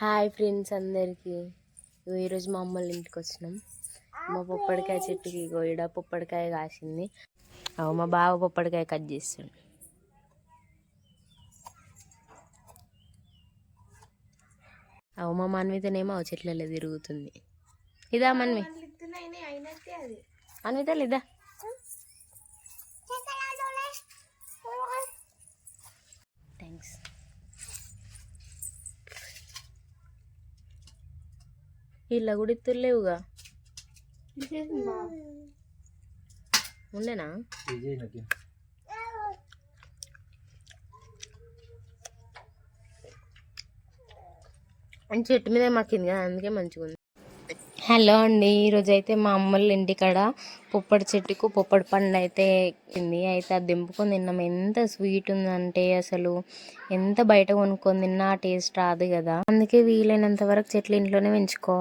Hi friends అందరికీ. ఈరోజు మా ఇంటికి వచ్చినాం. మా పొప్పడికాయ చెట్టుకి ఇగో ఈడ పొప్పడికాయ కాసింది. అవు మా బావ పొప్పడికాయ కట్ చేస్తాడు. అవు మా మన్వితనేమో ఆ చెట్లలో తిరుగుతుంది. ఇదా మన్వి? మన్విత లేదా ఇలా కూడా ఇత్తులేవుగా ఉండేనా? అని చెట్టు మీద మాకింది కదా అందుకే మంచిగా ఉంది హలో అండి ఈరోజు అయితే మా అమ్మోళ్ళ ఇంటికాడ పొప్పడి చెట్టుకు పొప్పడి పండు అయితే ఎక్కింది. అయితే అది దింపుకొని తిన్నాం. ఎంత స్వీట్ ఉందంటే అసలు ఎంత బయట కొనుక్కొని తిన్నా ఆ టేస్ట్ రాదు కదా. అందుకే వీలైనంత వరకు చెట్లు ఇంట్లోనే పెంచుకో